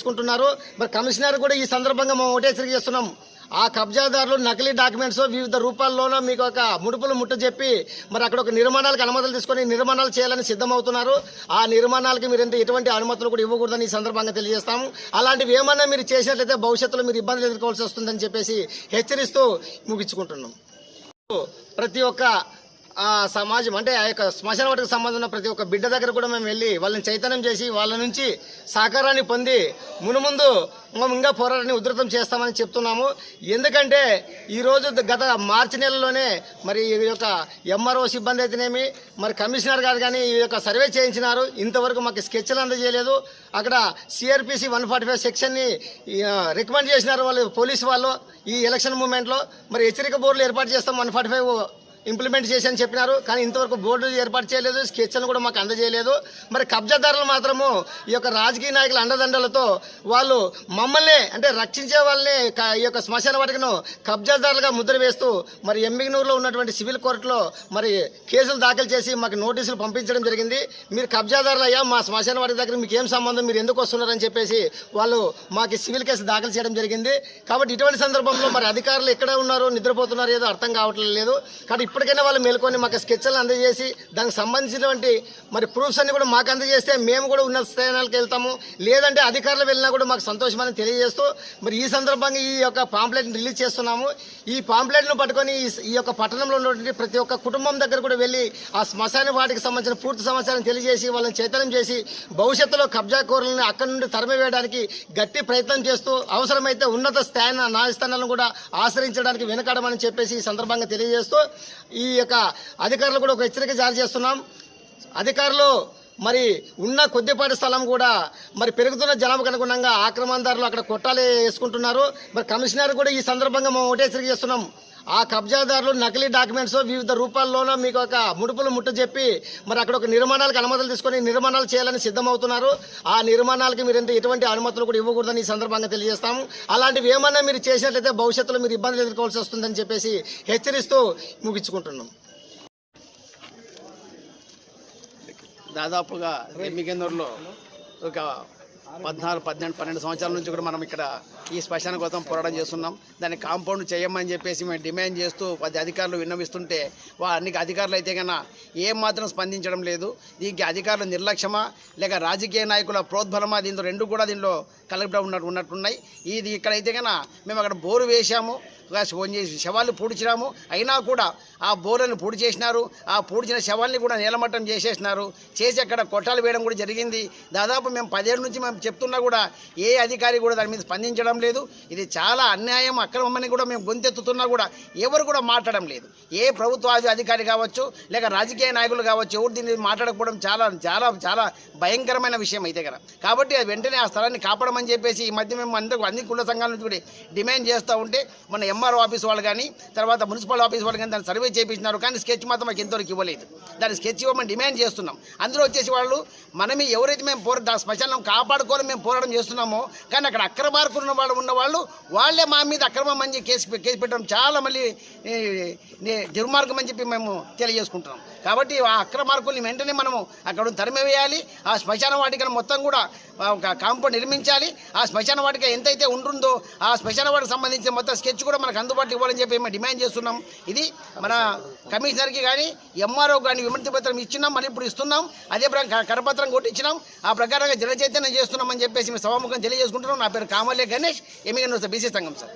చేసుకుంటున్నారు. మరి కమిషనర్ కూడా ఈ సందర్భంగా మేము ఒకటే హెచ్చరిక చేస్తున్నాం. ఆ కబ్జాదారులు నకిలీ డాక్యుమెంట్స్ వివిధ రూపాల్లోనూ మీకు ఒక ముడుపులు ముట్ట చెప్పి మరి అక్కడ ఒక నిర్మాణాలకు అనుమతులు తీసుకొని నిర్మాణాలు చేయాలని సిద్ధమవుతున్నారు. ఆ నిర్మాణాలకి మీరు ఎటువంటి అనుమతులు కూడా ఇవ్వకూడదని ఈ సందర్భంగా తెలియజేస్తాము. అలాంటివి ఏమన్నా మీరు చేసినట్లయితే భవిష్యత్తులో మీరు ఇబ్బందులు ఎదుర్కోవాల్సి వస్తుందని చెప్పేసి హెచ్చరిస్తూ ముగించుకుంటున్నాం. ప్రతి ఒక్క సమాజం అంటే ఆ యొక్క శ్మశాన వాటికి సంబంధం ఉన్న ప్రతి ఒక్క బిడ్డ దగ్గర కూడా మేము వెళ్ళి వాళ్ళని చైతన్యం చేసి వాళ్ళ నుంచి సహకారాన్ని పొంది మునుముందు మేము ఇంకా పోరాటాన్ని ఉధృతం చేస్తామని చెప్తున్నాము. ఎందుకంటే ఈరోజు గత మార్చి నెలలోనే మరి ఈ యొక్క ఎంఆర్ఓ సిబ్బంది అయితేనేమి మరి కమిషనర్ గారు కానీ ఈ యొక్క సర్వే చేయించినారు. ఇంతవరకు మాకు స్కెచ్లు అందజేయలేదు. అక్కడ సిఆర్పిసి వన్ ఫార్టీ ఫైవ్ సెక్షన్ని రికమెండ్ చేసినారు వాళ్ళు పోలీసు వాళ్ళు ఈ ఎలక్షన్ మూమెంట్లో. మరి హెచ్చరిక బోర్డులు ఏర్పాటు చేస్తాం వన్ ఫార్టీ ఫైవ్ ఇంప్లిమెంట్ చేశాని చెప్పినారు. కానీ ఇంతవరకు బోర్డు ఏర్పాటు చేయలేదు స్కెచ్లను కూడా మాకు అందజేయలేదు. మరి కబ్జాదారులు మాత్రము ఈ యొక్క రాజకీయ నాయకుల అండదండలతో వాళ్ళు మమ్మల్ని అంటే రక్షించే వాళ్ళని ఈ యొక్క శ్మశాన వాటికను కబ్జాదారులుగా ముద్ర వేస్తూ మరి ఎంబిగనూరులో ఉన్నటువంటి సివిల్ కోర్టులో మరి కేసులు దాఖలు చేసి మాకు నోటీసులు పంపించడం జరిగింది. మీరు కబ్జాదారులు అయ్యా మా శ్మశాన వాటి దగ్గర మీకు ఏం సంబంధం మీరు ఎందుకు వస్తున్నారని చెప్పేసి వాళ్ళు మాకు సివిల్ కేసు దాఖలు చేయడం జరిగింది. కాబట్టి ఇటువంటి సందర్భంలో మరి అధికారులు ఎక్కడ ఉన్నారు నిద్రపోతున్నారు ఏదో అర్థం కావట్లేదు. లేదు కాబట్టి ఇప్పటికైనా వాళ్ళు మేల్కొని మాకు స్కెచ్లను అందజేసి దానికి సంబంధించినటువంటి మరి ప్రూఫ్స్ అన్ని కూడా మాకు అందజేస్తే మేము కూడా ఉన్నత స్థానాలకు వెళ్తాము. లేదంటే అధికారులు వెళ్ళినా కూడా మాకు సంతోషమని తెలియజేస్తూ మరి ఈ సందర్భంగా ఈ యొక్క పాంప్లెట్ని రిలీజ్ చేస్తున్నాము. ఈ పాంప్లెట్ను పట్టుకొని ఈ- యొక్క పట్టణంలో ఉన్నటువంటి ప్రతి ఒక్క కుటుంబం దగ్గర కూడా వెళ్ళి ఆ శ్మశాన వాటికి సంబంధించిన పూర్తి సమాచారం తెలియజేసి వాళ్ళని చైతన్యం చేసి భవిష్యత్తులో కబ్జా కూరలను అక్కడి నుండి తరిమివేయడానికి గట్టి ప్రయత్నం చేస్తూ అవసరమైతే ఉన్నత స్థాయి న్యాయస్థానాలను కూడా ఆశ్రయించడానికి వెనకాడమని చెప్పేసి ఈ సందర్భంగా తెలియజేస్తూ ఈ యొక్క అధికారులు కూడా ఒక హెచ్చరిక జారీ చేస్తున్నాం. అధికారులు మరి ఉన్న కొద్దిపాటి స్థలం కూడా మరి పెరుగుతున్న జనాభాకు అనుగుణంగా ఆక్రమణదారులు అక్కడ కొట్టాలి వేసుకుంటున్నారు. మరి కమిషనర్ కూడా ఈ సందర్భంగా మేము ఒకటే హెచ్చరిక చేస్తున్నాం. ఆ కబ్జాదారులు నకిలీ డాక్యుమెంట్స్ వివిధ రూపాల్లోనూ మీకు ఒక ముడుపులు ముట్ట చెప్పి మరి అక్కడ ఒక నిర్మాణాలకు అనుమతులు తీసుకొని నిర్మాణాలు చేయాలని సిద్ధమవుతున్నారు. ఆ నిర్మాణాలకి మీరు ఎటువంటి అనుమతులు కూడా ఇవ్వకూడదని ఈ సందర్భంగా తెలియజేస్తాము. అలాంటివి ఏమన్నా మీరు చేసినట్లయితే భవిష్యత్తులో మీరు ఇబ్బందులు ఎదుర్కోవాల్సి వస్తుందని చెప్పేసి హెచ్చరిస్తూ ముగించుకుంటున్నాం. దాదాపుగా రెమ్మిగెందూరులో ఒక పద్నాలుగు పద్దెనిమిది పన్నెండు సంవత్సరాల నుంచి కూడా మనం ఇక్కడ ఈ శ్మశాన కోసం పోరాటం చేస్తున్నాం. దాన్ని కాంపౌండ్ చేయమని చెప్పేసి మేము డిమాండ్ చేస్తూ పది అధికారులు విన్నవిస్తుంటే వారికి అధికారులు అయితే కన్నా ఏమాత్రం స్పందించడం లేదు. దీనికి అధికారుల నిర్లక్ష్యమా? లేక రాజకీయ నాయకుల ప్రోద్బలమా? దీంతో రెండు కూడా దీనిలో కలెక్టర్ ఉన్నట్టు ఉన్నట్టున్నాయి ఇది ఇక్కడైతే కన్నా మేము అక్కడ బోరు వేశాము. ఫోన్ చేసి శవాలు పూడ్చినాము. అయినా కూడా ఆ బోర్లను పూడి చేసినారు ఆ పూడ్చిన శవాల్ని కూడా నీలమట్టం చేసేసినారు. చేసి అక్కడ కొట్టాలు వేయడం కూడా జరిగింది. దాదాపు మేము పదేళ్ళ నుంచి మేము చెప్తున్నా కూడా ఏ అధికారి కూడా దాని మీద స్పందించడం లేదు. ఇది చాలా అన్యాయం అక్రమమని కూడా మేము గొంతెత్తుతున్నా కూడా ఎవరు కూడా మాట్లాడడం లేదు. ఏ ప్రభుత్వ అధికారి కావచ్చు లేక రాజకీయ నాయకులు కావచ్చు ఎవరు దీన్ని మాట్లాడకపోవడం చాలా చాలా చాలా భయంకరమైన విషయం అయితే కదా. కాబట్టి అది వెంటనే ఆ స్థలాన్ని కాపాడమని చెప్పేసి ఈ మధ్య మేము అందరూ అన్ని కుల సంఘాల నుంచి కూడా డిమాండ్ చేస్తూ ఉంటే మన ఎంఆర్ఓ ఆఫీస్ వాళ్ళు కానీ తర్వాత మున్సిపల్ ఆఫీస్ వాళ్ళు కానీ దాన్ని సర్వే చేయించినారు కానీ స్కెచ్ మాత్రం మాకు ఎంతవరకు ఇవ్వలేదు. దాన్ని స్కెచ్ ఇవ్వమని డిమాండ్ చేస్తున్నాం. అందులో వచ్చేసి వాళ్ళు మనమే ఎవరైతే మేము పోరా దా శ్మశానం కాపాడుకోవాలని మేము పోరాటం చేస్తున్నామో కానీ అక్కడ అక్రమార్కులు ఉన్న వాళ్ళు ఉన్నవాళ్ళు వాళ్ళే మా మీద అక్రమం అని కేసు కేసు పెట్టడం చాలా మళ్ళీ దుర్మార్గం అని చెప్పి మేము తెలియజేసుకుంటున్నాం. కాబట్టి ఆ అక్రమార్కుల్ని వెంటనే మనము అక్కడ తరిమివేయాలి ఆ శ్మశాన వాటికను మొత్తం కూడా ఒక కాంపౌండ్ నిర్మించాలి. ఆ శ్మశాన వాటిక ఎంతైతే ఉంటుందో ఆ శ్మశాన వాటికి సంబంధించిన మొత్తం స్కెచ్ కూడా వాళ్ళకి అందుబాటులో ఇవ్వాలని చెప్పి మేము డిమాండ్ చేస్తున్నాం. ఇది మన కమిషనర్కి కానీ ఎంఆర్ఓ కానీ విమర్శ పత్రం ఇచ్చినాం మళ్ళీ ఇప్పుడు ఇస్తున్నాం. అదే ప్రకారం కరపత్రం కొట్టించినాం. ఆ ప్రకారంగా జన చైతన్యం చేస్తున్నామని చెప్పేసి మేము సభాముఖం తెలియజేసుకుంటున్నాం. నా పేరు కామలే గణేష్ ఎమ్మెల్యే బీసీ సంఘం సార్.